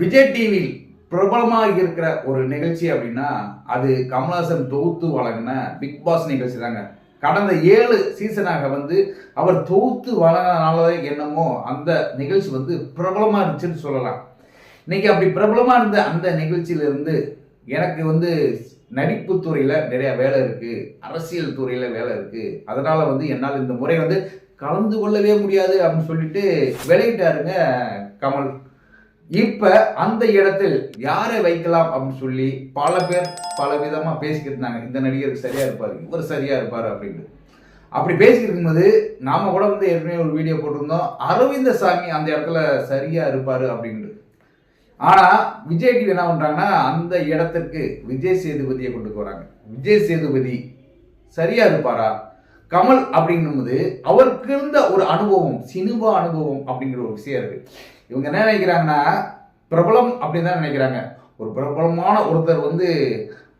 விஜய் டிவியில் பிரபலமாக இருக்கிற ஒரு நிகழ்ச்சி அப்படின்னா அது கமல்ஹாசன் தொகுத்து வழங்கின பிக் பாஸ் நிகழ்ச்சி தாங்க. கடந்த ஏழு சீசனாக வந்து அவர் தொகுத்து வழங்கினால என்னமோ அந்த நிகழ்ச்சி வந்து பிரபலமாக இருந்துச்சுன்னு சொல்லலாம். இன்னைக்கு அப்படி பிரபலமாக இருந்த அந்த நிகழ்ச்சியிலிருந்து எனக்கு வந்து நடிப்பு துறையில் நிறைய வேலை இருக்கு அரசியல் துறையில் வேலை இருக்கு. அதனால வந்து என்னால் இந்த முறை வந்து கலந்து கொள்ளவே முடியாது அப்படின்னு சொல்லிட்டு விளையிட்டாருங்க கமல். இப்ப அந்த இடத்தில் யாரை வைக்கலாம் அப்படின்னு சொல்லி பல பேர் பல விதமா பேசிக்கிட்டு இருந்தாங்க. இந்த நடிகர் சரியா இருப்பாரு இவர் சரியா இருப்பாரு அப்படின்னு. அப்படி பேசிக்கிட்டு இருக்கும்போது நாம கூட வந்து ஏற்கனவே ஒரு வீடியோ போட்டிருந்தோம். அரவிந்த சாமி அந்த இடத்துல சரியா இருப்பாரு அப்படின்ட்டு ஆனா விஜய் டிவி என்ன பண்றாங்கன்னா அந்த இடத்திற்கு விஜய் சேதுபதியை கொண்டு போறாங்க. விஜய் சேதுபதி சரியா இருப்பாரா? கமல் அப்படிங்கும்போது அவருக்கு இருந்த ஒரு அனுபவம் சினிமா அனுபவம் அப்படிங்கிற ஒரு விஷயம் இருக்கு. இவங்க என்ன நினைக்கிறாங்கன்னா பிரபலம் அப்படின்னு தான் நினைக்கிறாங்க. ஒரு பிரபலமான ஒருத்தர் வந்து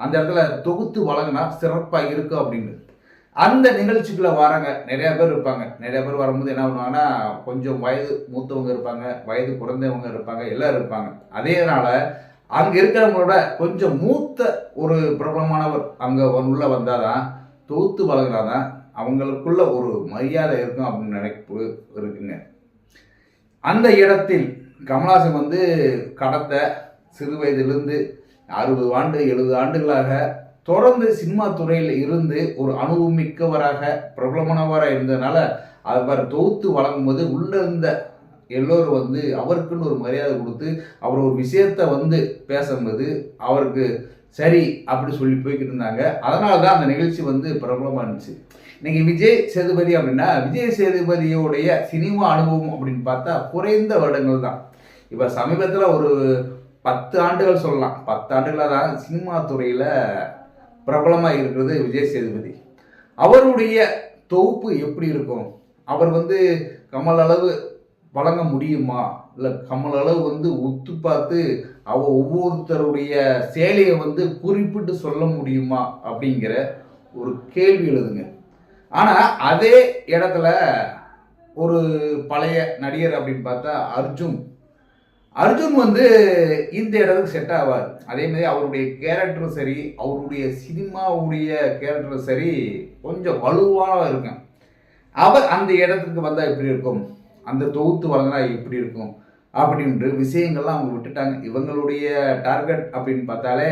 அந்த இடத்துல தொகுத்து வழங்கினா சிறப்பாக இருக்கும் அப்படின்னு. அந்த நிகழ்ச்சிக்குள்ளே வராங்க நிறைய பேர் இருப்பாங்க. நிறைய பேர் வரும்போது என்ன பண்ணுவாங்கன்னா கொஞ்சம் வயது மூத்தவங்க இருப்பாங்க வயது குறைந்தவங்க இருப்பாங்க எல்லோரும் இருப்பாங்க. அதேனால அங்கே இருக்கிறவங்களோட கொஞ்சம் மூத்த ஒரு பிரபலமானவர் அங்கே உள்ளே வந்தால் தான் தொகுத்து வழங்கினாதான் அவங்களுக்குள்ள ஒரு மரியாதை இருக்கும் அப்படின்னு நினைப்பு இருக்குங்க. அந்த இடத்தில் கமலாசன் வந்து கடத்த சிறு வயதிலிருந்து அறுபது ஆண்டு எழுபது ஆண்டுகளாக தொடர்ந்து சினிமா துறையில் இருந்து ஒரு அனுபவமிக்கவராக பிரபலமானவராக இருந்ததுனால அவர் தொகுத்து வழங்கும்போது உள்ள இருந்த எல்லோரும் வந்து அவருக்குன்னு ஒரு மரியாதை கொடுத்து அவர் ஒரு விஷயத்த வந்து பேசும்போது அவருக்கு சரி அப்படி சொல்லி போய்கிட்டு இருந்தாங்க. அதனால தான் அந்த நிகழ்ச்சி வந்து பிரபலமாக இருந்துச்சு. இன்னைக்கு விஜய் சேதுபதி அப்படின்னா விஜய் சேதுபதியோடைய சினிமா அனுபவம் அப்படின்னு பார்த்தா குறைந்த வருடங்கள் தான். இப்போ சமீபத்தில் ஒரு பத்து ஆண்டுகள் சொல்லலாம். பத்து ஆண்டுகளாக தான் சினிமா துறையில் பிரபலமாக இருக்கிறது விஜய் சேதுபதி. அவருடைய தொகுப்பு எப்படி இருக்கும்? அவர் வந்து கமல் அளவு வழங்க முடியுமா? இல்லை கமலளவு வந்து ஒத்து பார்த்து அவ ஒவ்வொருத்தருடைய சேலையை வந்து குறிப்பிட்டு சொல்ல முடியுமா? அப்படிங்கிற ஒரு கேள்வி எழுதுங்க. ஆனால் அதே இடத்துல ஒரு பழைய நடிகர் அப்படின்னு பார்த்தா அர்ஜுன். அர்ஜுன் வந்து இந்த இடத்துக்கு செட் ஆவார். அதே மாதிரி அவருடைய கேரக்டரும் சரி அவருடைய சினிமாவுடைய கேரக்டரும் சரி கொஞ்சம் வலுவாக இருக்கும் அவர் அந்த இடத்துக்கு வந்தால் எப்படி இருக்கும்? அந்த தொகுத்து வழங்கினா எப்படி இருக்கும் அப்படின்ற விஷயங்கள்லாம் அவங்க விட்டுட்டாங்க. இவங்களுடைய டார்கெட் அப்படின்னு பார்த்தாலே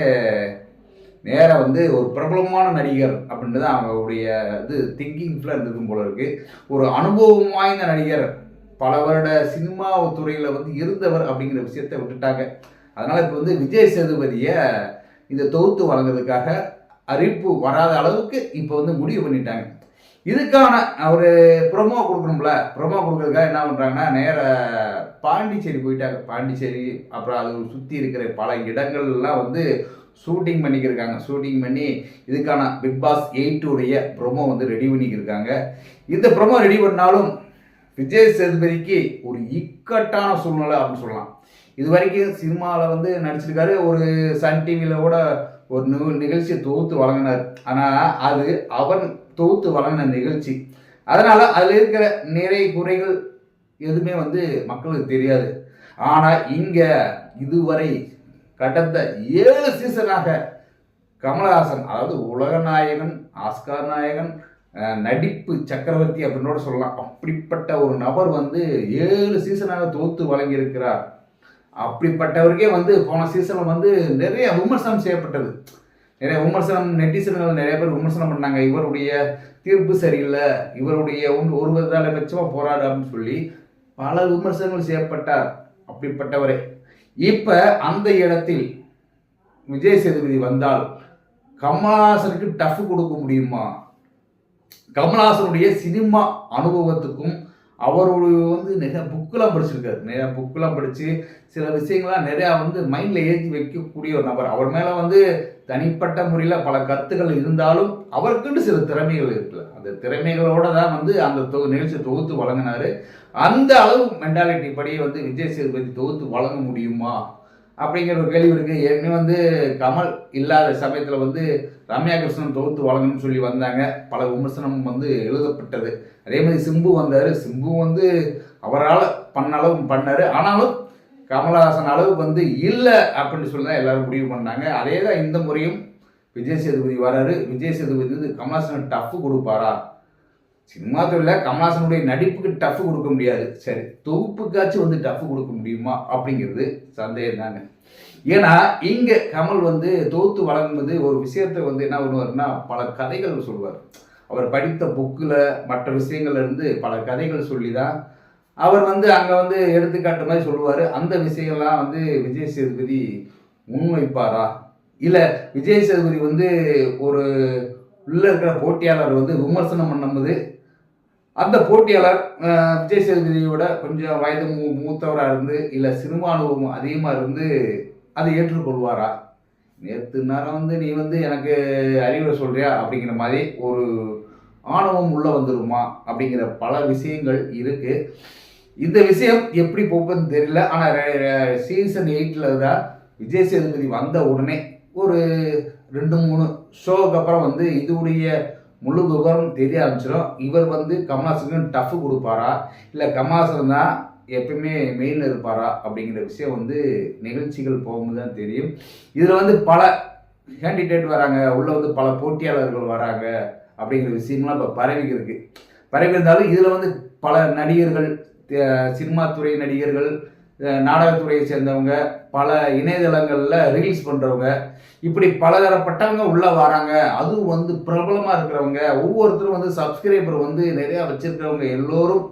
நேராக வந்து ஒரு பிரபலமான நடிகர் அப்படின்னு தான் அவங்களுடைய இது திங்கிங்ஸில் இருந்திருக்கும் போல இருக்குது ஒரு அனுபவம் வாய்ந்த நடிகர் பல வருட சினிமா துறையில் வந்து இருந்தவர் அப்படிங்கிற விஷயத்தை விட்டுட்டாங்க. அதனால் இப்போ வந்து விஜய் சேதுபதியை இந்த தொகுத்து வழங்குறதுக்காக அறிவிப்பு வராத அளவுக்கு இப்போ வந்து முடிவு பண்ணிட்டாங்க. இதுக்கான ஒரு ப்ரொமோ கொடுக்கணும்ல. ப்ரொமோ கொடுக்கறதுக்காக என்ன பண்ணுறாங்கன்னா நேர பாண்டிச்சேரி போயிட்டாங்க. பாண்டிச்சேரி அப்புறம் அது சுற்றி இருக்கிற பல இடங்கள்லாம் வந்து ஷூட்டிங் பண்ணிக்கிருக்காங்க. ஷூட்டிங் பண்ணி இதுக்கான பிக் பாஸ் எயிட்டுடைய ப்ரொமோ வந்து ரெடி பண்ணிக்கிருக்காங்க. இந்த ப்ரொமோ ரெடி பண்ணாலும் விஜய் சேதுபதிக்கு ஒரு இக்கட்டான சூழ்நிலை அப்படின்னு சொல்லலாம். இது வரைக்கும் சினிமாவில் வந்து நடிச்சிருக்காரு. ஒரு சன் டிவியில் கூட ஒரு நிகழ்ச்சியை தொகுத்து வழங்கினார். ஆனால் அது அவன் தொகுத்து வழங்கின நிகழ்ச்சி. அதனால் அதில் இருக்கிற நிறை குறைகள் எதுவுமே வந்து மக்களுக்கு தெரியாது. ஆனால் இங்கே இதுவரை கடந்த ஏழு சீசனாக கமலஹாசன் அதாவது உலக நாயகன் ஆஸ்கார் நாயகன் நடிப்பு சக்கரவர்த்தி அப்படின்னோட சொல்லலாம். அப்படிப்பட்ட ஒரு நபர் வந்து ஏழு சீசனாக தொகுத்து வழங்கியிருக்கிறார். அப்படிப்பட்டவருக்கே வந்து போன சீசனில் வந்து நிறைய விமர்சனம் செய்யப்பட்டது. நிறைய விமர்சனம் நெட்டிசன்கள் நிறைய பேர் விமர்சனம் பண்ணாங்க. இவருடைய தீர்ப்பு சரியில்லை. இவருடைய ஒன்று ஒரு விதத்தால பட்சமாக போராடு அப்படின்னு சொல்லி பல விமர்சனங்கள் செய்யப்பட்டார். அப்படிப்பட்டவரே. இப்போ அந்த இடத்தில் விஜய் சேதுபதி வந்தால் கமலஹாசனுக்கு டஃப் கொடுக்க முடியுமா? கமல்ஹாசனுடைய சினிமா அனுபவத்துக்கும் அவருடைய வந்து நிறைய புக்கெலாம் படிச்சிருக்காரு. நிறைய புக்கெலாம் படித்து சில விஷயங்கள்லாம் நிறையா வந்து மைண்டில் ஏற்றி வைக்கக்கூடிய ஒரு நபர். அவர் மேலே வந்து தனிப்பட்ட முறையில் பல கருத்துக்கள் இருந்தாலும் அவருக்குன்னு சில திறமைகள் இருக்குல்ல. அந்த திறமைகளோடு தான் வந்து அந்த தொ நிகழ்ச்சி தொகுத்து வழங்கினார். அந்த அளவு மென்டாலிட்டி படி வந்து விஜய் சேதுபதி தொகுத்து வழங்க முடியுமா? அப்படிங்கிற ஒரு கேள்வி இருக்குது ஏற்கனவே வந்து கமல் இல்லாத சமயத்தில் வந்து ரம்யா கிருஷ்ணன் தொகுத்து வழங்கணும்னு சொல்லி வந்தாங்க. பல விமர்சனம் வந்து எழுதப்பட்டது. அதே மாதிரி சிம்பு வந்தார். சிம்பு வந்து அவரால் பண்ண அளவு பண்ணார். ஆனாலும் கமலஹாசன் அளவுக்கு வந்து இல்லை அப்படின்னு சொல்லி தான் எல்லாரும் முடிவு பண்ணாங்க. அதே தான் இந்த முறையும் விஜய் சேதுபதி வராரு. விஜய் சேதுபதி வந்து கமலஹாசன் டஃப் கொடுப்பாரா? சினிமா துறையில் கமல்ஹாசனுடைய நடிப்புக்கு டஃப் கொடுக்க முடியாது. சரி தொகுப்புக்காச்சும் வந்து டஃப் கொடுக்க முடியுமா அப்படிங்கிறது சந்தேகம் தாங்க. ஏன்னா இங்கே கமல் வந்து தொகுத்து வழங்கும்போது ஒரு விஷயத்தை வந்து என்ன பண்ணுவாருன்னா பல கதைகள் சொல்லுவார். அவர் படித்த புக்கில் மற்ற விஷயங்கள்ல இருந்து பல கதைகள் சொல்லி தான் அவர் வந்து அங்கே வந்து எடுத்துக்காட்டு மாதிரி சொல்லுவார். அந்த விஷயம்லாம் வந்து விஜய் சேதுபதி முன்வைப்பாரா? இல்லை விஜய் சேதுபதி வந்து ஒரு உள்ளே இருக்கிற போட்டியாளர் வந்து விமர்சனம் பண்ணும்போது அந்த போட்டியாளர் விஜய் சேதுபதியோட கொஞ்சம் வயது மூ மூத்தவராக இருந்து இல்லை சினிமா அனுபவம் அதிகமாக இருந்து அதை ஏற்றுக்கொள்வாரா? நேற்று நேரம் வந்து நீ வந்து எனக்கு அறிவுரை சொல்கிறியா அப்படிங்கிற மாதிரி ஒரு ஆணவம் உள்ளே வந்துருமா? அப்படிங்கிற பல விஷயங்கள் இருக்குது இந்த விஷயம் எப்படி போகுதுன்னு தெரியல. ஆனால் சீசன் எயிட்டில் தான் விஜய் சேதுபதி வந்த உடனே ஒரு ரெண்டு மூணு ஷோவுக்கு அப்புறம் வந்து இதுடைய முழு விவரம் தெரிய ஆரம்பிச்சிடும் இவர் வந்து கமலாசனுக்கு டஃப் கொடுப்பாரா? இல்லை கமலாசன் தான் எப்பயுமே மெயினில் இருப்பாரா? அப்படிங்கிற விஷயம் வந்து நிகழ்ச்சிகள் போகும்போது தான் தெரியும். இதில் வந்து பல கேண்டிடேட் வராங்க. உள்ளே வந்து பல போட்டியாளர்கள் வராங்க அப்படிங்கிற விஷயம்லாம் இப்போ பரவிக்கு இருக்குது பரவி இருந்தாலும் இதில் வந்து பல நடிகர்கள் சினிமா துறை நடிகர்கள் நாடகத்துறையை சேர்ந்தவங்க பல இணையதளங்களில் ரீல்ஸ் பண்ணுறவங்க இப்படி பலதரப்பட்டவங்க உள்ளே வராங்க. அதுவும் வந்து பிரபலமாக இருக்கிறவங்க ஒவ்வொருத்தரும் வந்து சப்ஸ்கிரைபர் வந்து நிறையா வச்சுருக்கிறவங்க எல்லோரும்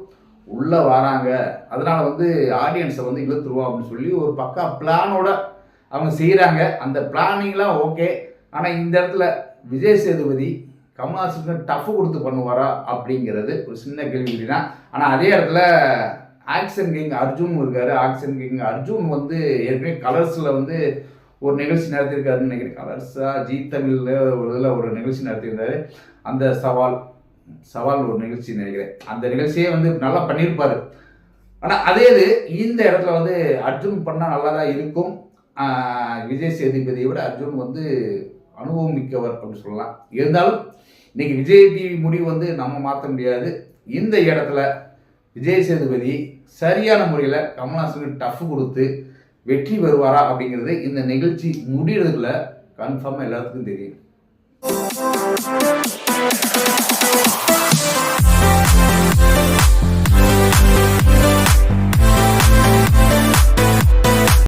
உள்ளே வராங்க. அதனால் வந்து ஆடியன்ஸை வந்து இழுத்துருவோம் அப்படின்னு சொல்லி ஒரு பக்கா பிளானோட அவங்க செய்கிறாங்க அந்த பிளானிங்லாம் ஓகே ஆனால் இந்த இடத்துல விஜய் சேதுபதி கமல்ஹாசனுக்கு டஃப் கொடுத்து பண்ணுவாரா அப்படிங்கிறது ஒரு சின்ன கேள்வி தான் ஆனால் அதே இடத்துல ஆக்ஷன் கிங் அர்ஜுன் இருக்காரு. ஆக்ஷன் கிங் அர்ஜுன் வந்து ஏற்கனவே கலர்ஸில் வந்து ஒரு நிகழ்ச்சி நடத்தியிருக்காருன்னு நினைக்கிறேன். கலர்ஸாக ஜி தமிழில் ஒரு இதில் ஒரு நிகழ்ச்சி நடத்தியிருந்தாரு. அந்த சவால் சவால் ஒரு நிகழ்ச்சி நினைக்கிறேன். அந்த நிகழ்ச்சியே வந்து நல்லா பண்ணியிருப்பாரு. ஆனால் அதே இது இந்த இடத்துல வந்து அர்ஜுன் பண்ணால் நல்லா தான் இருக்கும் விஜய் சேதுபதியை விட அர்ஜுன் வந்து அனுபவம் மிக்கவர் அப்படின்னு சொல்லலாம். இருந்தாலும் இன்னைக்கு விஜய் டிவி முடிவு வந்து நம்ம மாற்ற முடியாது. இந்த இடத்துல விஜய் சேதுபதி சரியான முறையில் கமல்ஹாசனுக்கு டஃப் கொடுத்து வெற்றி வருவாரா அப்படிங்கிறது இந்த நிகழ்ச்சி முடியறதுக்குள்ள கன்ஃபார்மாக எல்லாத்துக்கும் தெரியும்.